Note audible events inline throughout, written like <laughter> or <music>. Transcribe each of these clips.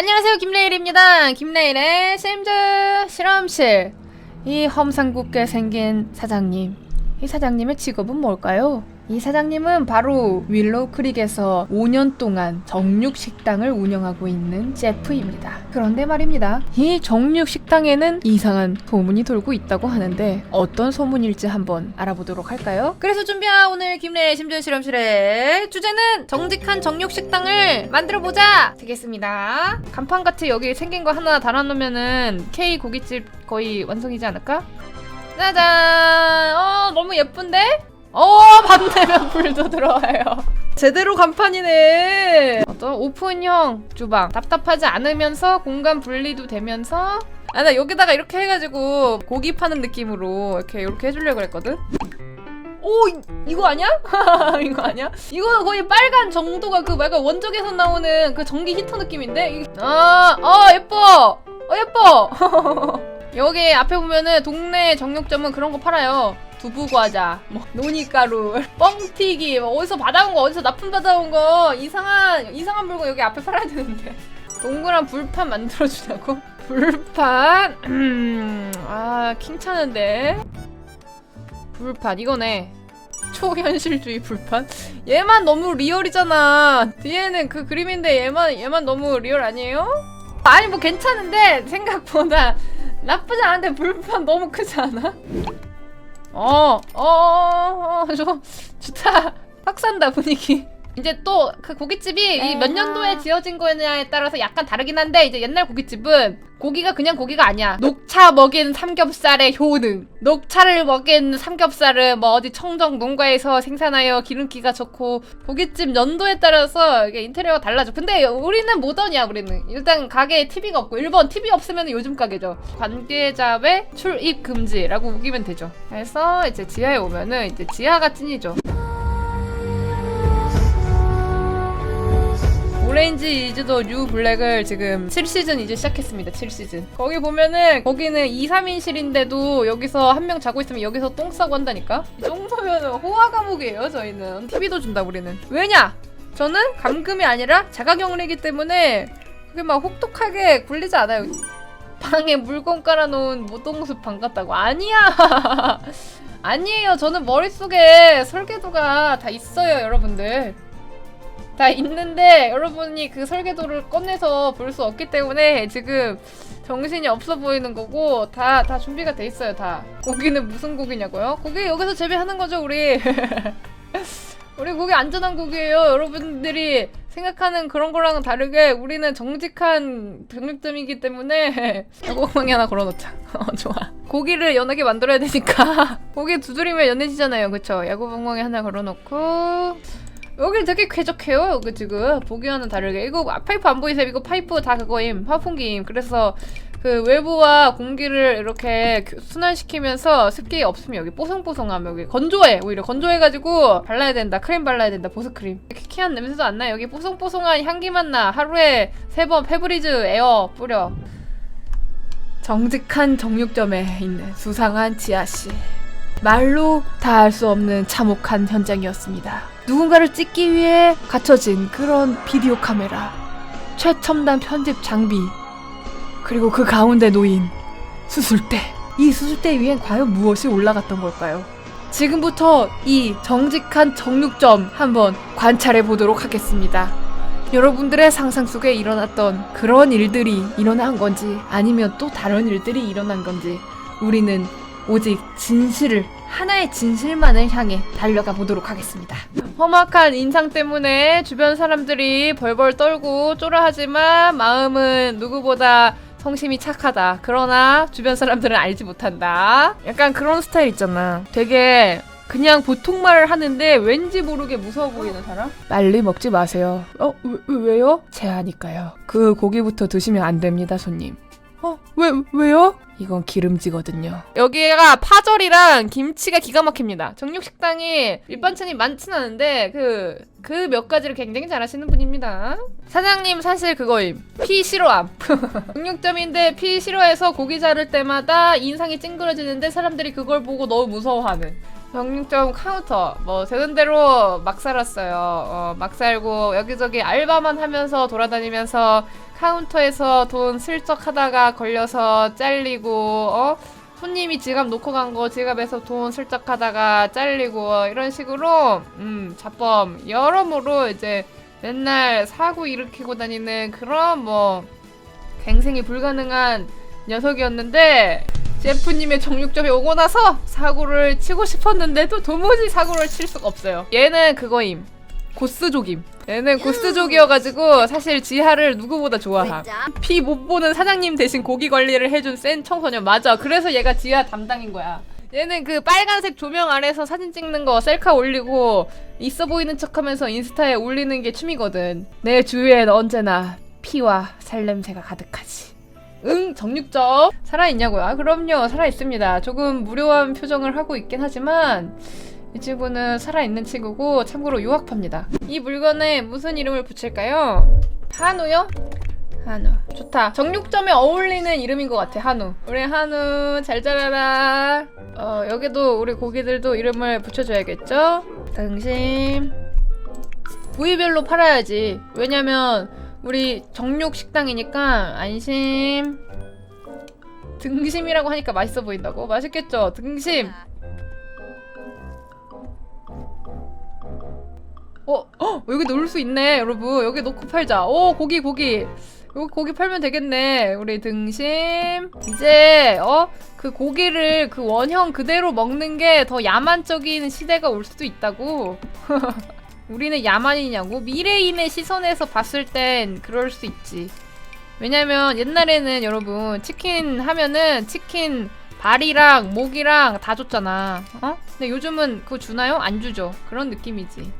안녕하세요 김레일입니다. 김레일의 심즈 실험실. 이 험상궂게 생긴 사장님. 이 사장님의 직업은 뭘까요? 이 사장님은 바로 윌로우 크릭에서 5년 동안 정육 식당을 운영하고 있는 셰프입니다. 그런데 말입니다. 이 정육 식당에는 이상한 소문이 돌고 있다고 하는데 어떤 소문일지 한번 알아보도록 할까요? 그래서 준비한 오늘 김래의 심전 실험실의 주제는 정직한 정육 식당을 만들어 보자 되겠습니다. 간판 같이 여기 생긴 거 하나 달아놓으면은 K 고깃집 거의 완성이지 않을까? 짜잔! 어, 너무 예쁜데? 어, 반대면 불도 들어와요. 제대로 간판이네. 어떤 오픈형 주방. 답답하지 않으면서 공간 분리도 되면서 아, 나 여기다가 이렇게 해가지고 고기 파는 느낌으로 이렇게 이렇게 해주려고 했거든. 오 이, 이거 아니야? <laughs> 이거 아니야? 이거 거의 빨간 정도가 그 약간 원적에서 나오는 그 전기 히터 느낌인데? 이- 아, 어 예뻐. 어 예뻐. <laughs> 여기 앞에 보면은 동네 정육점은 그런 거 팔아요. 두부 과자, 뭐 논이가루, <laughs> 뻥튀기, 뭐 어디서 받아온 거, 어디서 납품 받아온 거 이상한 이상한 물건 여기 앞에 팔아야 되는데 <laughs> 동그란 불판 만들어 주자고? <laughs> 불판, 음, 아 킹차는데 불판 이거네. 초현실주의 불판? 얘만 너무 리얼이잖아. 뒤에는 그 그림인데 얘만 얘만 너무 리얼 아니에요? 아니 뭐 괜찮은데 생각보다 나쁘지 않은데 불판 너무 크지 않아? 어, 어, 어, 어, 저, 좋다. 확 산다, 분위기. 이제 또 그 고깃집이 이몇 년도에 지어진 거냐에 따라서 약간 다르긴 한데 이제 옛날 고깃집은 고기가 그냥 고기가 아니야. 녹차 먹인 삼겹살의 효능. 녹차를 먹인 삼겹살은 뭐 어디 청정 농가에서 생산하여 기름기가 좋고 고깃집 연도에 따라서 이게 인테리어가 달라져. 근데 우리는 모던이야, 우리는. 일단 가게에 TV가 없고 1번 TV 없으면 요즘 가게죠. 관계자 외 출입 금지라고 우기면 되죠. 그래서 이제 지하에 오면은 이제 지하가 찐이죠. 오렌지 이즈도 뉴 블랙을 지금 7시즌 이제 시작했습니다. 7시즌. 거기 보면은 거기는 2, 3인실인데도 여기서 한 명 자고 있으면 여기서 똥 싸고 한다니까? 이 정도면 호화 감옥이에요, 저희는. TV도 준다, 우리는. 왜냐? 저는 감금이 아니라 자가격리이기 때문에 그게 막 혹독하게 굴리지 않아요. 방에 물건 깔아놓은 모동숲 방 같다고. 아니야! <laughs> 아니에요. 저는 머릿속에 설계도가 다 있어요, 여러분들. 다 있는데 여러분이 그 설계도를 꺼내서 볼 수 없기 때문에 지금 정신이 없어 보이는 거고 다 다 준비가 돼 있어요 다. 고기는 무슨 고기냐고요? 고기 여기서 재배하는 거죠 우리. <laughs> 우리 고기 안전한 고기예요 여러분들이 생각하는 그런 거랑은 다르게 우리는 정직한 병력점이기 때문에 <laughs> 야구방이 하나 걸어놓자. <laughs> 어 좋아. 고기를 연하게 만들어야 되니까. 고기 두드리면 연해지잖아요 그쵸? 야구방망이 하나 걸어놓고 여기 되게 쾌적해요 여기 지금. 보기와는 다르게. 이거 파이프 안 보이세요? 이거 파이프 다 그거임 화풍기임. 그래서 그 외부와 공기를 이렇게 교- 순환시키면서 습기 없으면 여기 뽀송뽀송함 여기 건조해. 오히려 건조해가지고 발라야 된다. 크림 발라야 된다. 보습크림. 키키한 냄새도 안나 여기 뽀송뽀송한 향기만 나. 하루에 세 번 페브리즈 에어 뿌려. 정직한 정육점에 있는 수상한 지하실 말로 다 알 수 없는 참혹한 현장이었습니다. 누군가를 찍기 위해 갖춰진 그런 비디오 카메라, 최첨단 편집 장비, 그리고 그 가운데 놓인 수술대. 이 수술대 위엔 과연 무엇이 올라갔던 걸까요? 지금부터 이 정직한 정육점 한번 관찰해 보도록 하겠습니다. 여러분들의 상상 속에 일어났던 그런 일들이 일어난 건지 아니면 또 다른 일들이 일어난 건지 우리는 오직 진실을 하나의 진실만을 향해 달려가 보도록 하겠습니다. 험악한 인상 때문에 주변 사람들이 벌벌 떨고 쪼라하지만 마음은 누구보다 성심이 착하다. 그러나 주변 사람들은 알지 못한다. 약간 그런 스타일 있잖아. 되게 그냥 보통 말을 하는데 왠지 모르게 무서워 보이는 사람? 빨리 먹지 마세요. 어, 왜, 왜요? 제하니까요. 그 고기부터 드시면 안 됩니다, 손님. 어, 왜, 왜요? 이건 기름지거든요. 여기가 파절이랑 김치가 기가 막힙니다. 정육식당이 밑반찬이 많진 않은데 그, 그 몇 가지를 굉장히 잘하시는 분입니다. 사장님 사실 그거임. 피 싫어함. <laughs> 정육점인데 피 싫어해서 고기 자를 때마다 인상이 찡그러지는데 사람들이 그걸 보고 너무 무서워하는. 정육점 카운터 뭐 되는 대로 막 살았어요. 어, 막 살고 여기저기 알바만 하면서 돌아다니면서 카운터에서 돈 슬쩍 하다가 걸려서 잘리고 어 손님이 지갑 놓고 간 거 지갑에서 돈 슬쩍 하다가 잘리고 이런 식으로 음 자범 여러모로 이제 맨날 사고 일으키고 다니는 그런 뭐 갱생이 불가능한 녀석이었는데 제프님의 정육점에 오고 나서 사고를 치고 싶었는데도 도무지 사고를 칠 수가 없어요. 얘는 그거임. 고스족임. 얘는 고스족이어가지고 사실 지하를 누구보다 좋아함. 피 못 보는 사장님 대신 고기 관리를 해준 센 청소년 맞아. 그래서 얘가 지하 담당인 거야. 얘는 그 빨간색 조명 아래서 사진 찍는 거 셀카 올리고 있어 보이는 척하면서 인스타에 올리는 게 취미거든. 내 주위엔 언제나 피와 살냄새가 가득하지. 응, 정육점 살아있냐고요? 아, 그럼요, 살아있습니다. 조금 무료한 표정을 하고 있긴 하지만 이 친구는 살아있는 친구고 참고로 유학파입니다. 이 물건에 무슨 이름을 붙일까요? 한우요? 한우. 좋다. 정육점에 어울리는 이름인 것 같아, 한우. 우리 한우 잘 자라라. 어, 여기도 우리 고기들도 이름을 붙여줘야겠죠? 등심. 부위별로 팔아야지. 왜냐면 우리 정육 식당이니까 안심. 등심이라고 하니까 맛있어 보인다고? 맛있겠죠? 등심. 어, 어, 여기 놓을 수 있네, 여러분. 여기 놓고 팔자. 오, 고기, 고기. 여기 고기 팔면 되겠네. 우리 등심. 이제, 어, 그 고기를 그 원형 그대로 먹는 게 더 야만적인 시대가 올 수도 있다고. <laughs> 우리는 야만이냐고? 미래인의 시선에서 봤을 땐 그럴 수 있지. 왜냐면 옛날에는 여러분, 치킨 하면은 치킨 발이랑 목이랑 다 줬잖아. 어? 근데 요즘은 그거 주나요? 안 주죠. 그런 느낌이지.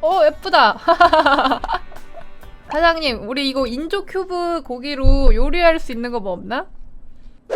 어, 예쁘다. <laughs> 사장님, 우리 이거 인조 큐브 고기로 요리할 수 있는 거 뭐 없나?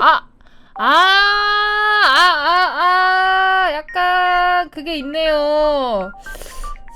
아! 아! 아, 아, 아! 약간 그게 있네요.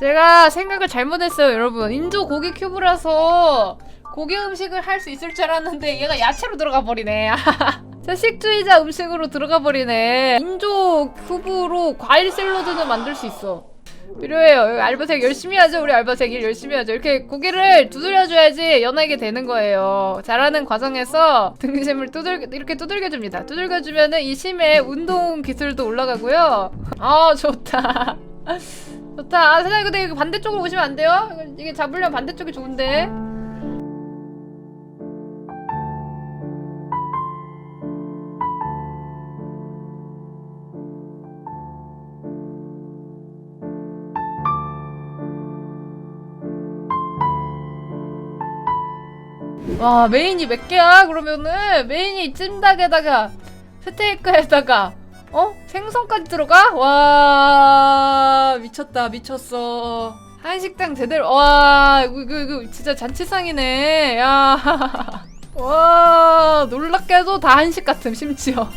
제가 생각을 잘못했어요, 여러분. 인조 고기 큐브라서 고기 음식을 할 수 있을 줄 알았는데 얘가 야채로 들어가 버리네. <laughs> 자 식주의자 음식으로 들어가 버리네. 인조 큐브로 과일 샐러드는 만들 수 있어. 필요해요. 알바생 열심히 하죠. 우리 알바생 일 열심히 하죠. 이렇게 고기를 두드려줘야지 연하게 되는 거예요. 잘하는 과정에서 등심을 두들 이렇게 두들겨줍니다. 두들겨주면은 이 심의 운동 기술도 올라가고요. 아 좋다. <laughs> 좋다. 아, 사장님 근데 반대쪽으로 오시면 안 돼요? 이게 잡으려면 반대쪽이 좋은데. 와 메인이 몇 개야? 그러면은 메인이 찜닭에다가 스테이크에다가 어? 생선까지 들어가? 와 미쳤다 미쳤어 한식당 제대로 와 이거 이거, 이거 진짜 잔치상이네 야 <laughs> 와 놀랍게도 다 한식 같음 심지어